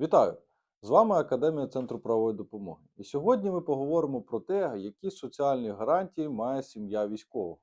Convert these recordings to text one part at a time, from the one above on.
Вітаю! З вами Академія Центру правової допомоги. І сьогодні ми поговоримо про те, які соціальні гарантії має сім'я військового.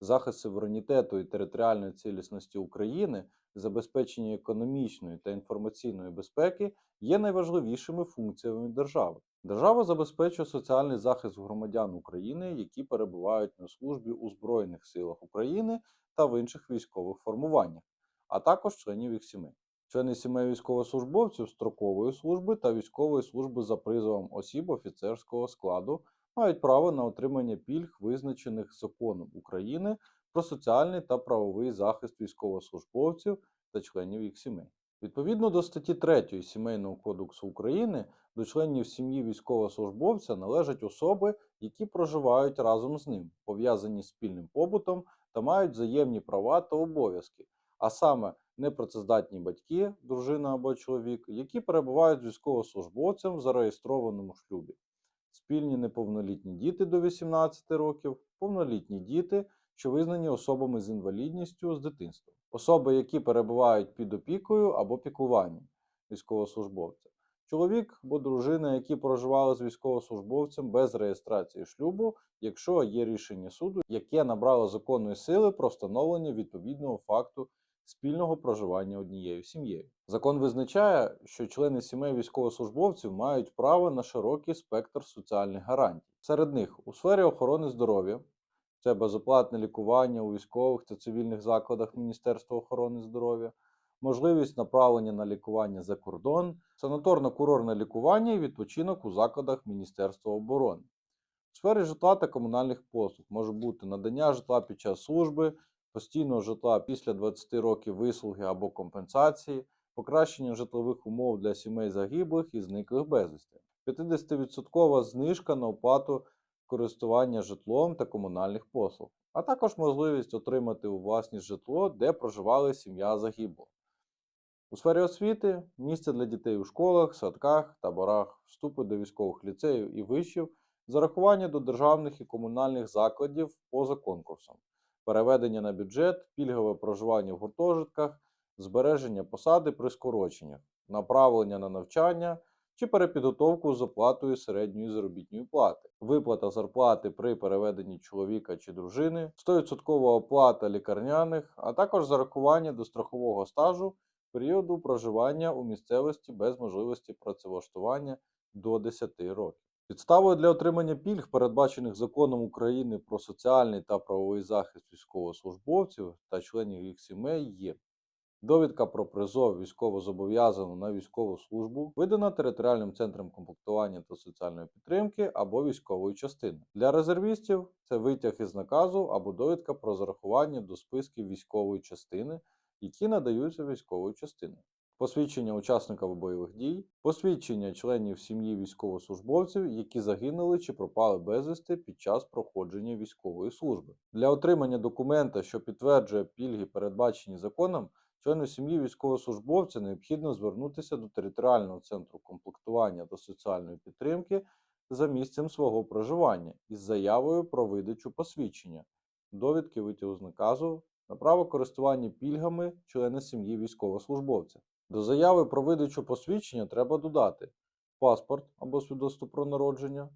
Захист суверенітету і територіальної цілісності України, забезпечення економічної та інформаційної безпеки є найважливішими функціями держави. Держава забезпечує соціальний захист громадян України, які перебувають на службі у Збройних силах України та в інших військових формуваннях, а також членів їх сімей. Члени сімей військовослужбовців строкової служби та військової служби за призовом осіб офіцерського складу мають право на отримання пільг, визначених законом України про соціальний та правовий захист військовослужбовців та членів їх сімей. Відповідно до статті 3 Сімейного кодексу України до членів сім'ї військовослужбовця належать особи, які проживають разом з ним, пов'язані з спільним побутом та мають взаємні права та обов'язки, а саме непрацездатні батьки, дружина або чоловік, які перебувають з військовослужбовцем в зареєстрованому шлюбі, спільні неповнолітні діти до 18 років, повнолітні діти, що визнані особами з інвалідністю з дитинства, особи, які перебувають під опікою або піклуванням військовослужбовця, чоловік або дружина, які проживали з військовослужбовцем без реєстрації шлюбу, якщо є рішення суду, яке набрало законної сили про встановлення відповідного факту спільного проживання однією сім'єю. Закон визначає, що члени сімей військовослужбовців мають право на широкий спектр соціальних гарантій. Серед них у сфері охорони здоров'я це безоплатне лікування у військових та цивільних закладах Міністерства охорони здоров'я, можливість направлення на лікування за кордон, санаторно-курортне лікування і відпочинок у закладах Міністерства оборони. У сфері житла та комунальних послуг може бути надання житла під час служби, постійного житла після 20 років вислуги або компенсації, покращення житлових умов для сімей загиблих і зниклих безвісти, 50% знижка на оплату користування житлом та комунальних послуг, а також можливість отримати у власність житло, де проживала сім'я загиблого. У сфері освіти місце для дітей у школах, садках, таборах, вступи до військових ліцеїв і вишів, зарахування до державних і комунальних закладів поза конкурсом, переведення на бюджет, пільгове проживання в гуртожитках, збереження посади при скороченнях, направлення на навчання чи перепідготовку з оплатою середньої заробітної плати, виплата зарплати при переведенні чоловіка чи дружини, 100% оплата лікарняних, а також зарахування до страхового стажу періоду проживання у місцевості без можливості працевлаштування до 10 років. Підставою для отримання пільг, передбачених законом України про соціальний та правовий захист військовослужбовців та членів їх сімей, є довідка про призов військовозобов'язаного на військову службу, видана територіальним центром комплектування та соціальної підтримки або військової частини. Для резервістів це витяг із наказу або довідка про зарахування до списків військової частини, які надаються військовою частиною посвідчення учасника бойових дій, посвідчення членів сім'ї військовослужбовців, які загинули чи пропали безвісти під час проходження військової служби. Для отримання документа, що підтверджує пільги, передбачені законом, члену сім'ї військовослужбовця необхідно звернутися до територіального центру комплектування та соціальної підтримки за місцем свого проживання із заявою про видачу посвідчення, довідки витягу з наказу на право користування пільгами члена сім'ї військовослужбовця. До заяви про видачу посвідчення треба додати паспорт або свідоцтво про народження,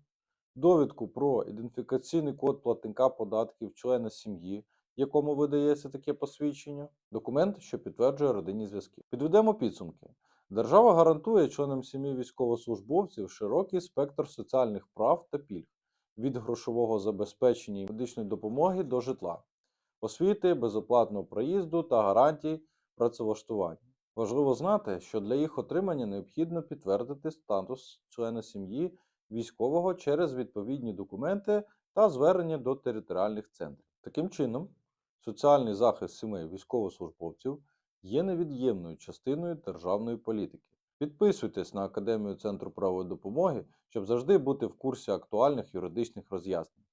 довідку про ідентифікаційний код платника податків члена сім'ї, якому видається таке посвідчення, документ, що підтверджує родинні зв'язки. Підведемо підсумки. Держава гарантує членам сім'ї військовослужбовців широкий спектр соціальних прав та пільг від грошового забезпечення і медичної допомоги до житла, освіти, безоплатного проїзду та гарантій працевлаштування. Важливо знати, що для їх отримання необхідно підтвердити статус члена сім'ї військового через відповідні документи та звернення до територіальних центрів. Таким чином, соціальний захист сімей військовослужбовців є невід'ємною частиною державної політики. Підписуйтесь на Академію Центру правової допомоги, щоб завжди бути в курсі актуальних юридичних роз'яснень.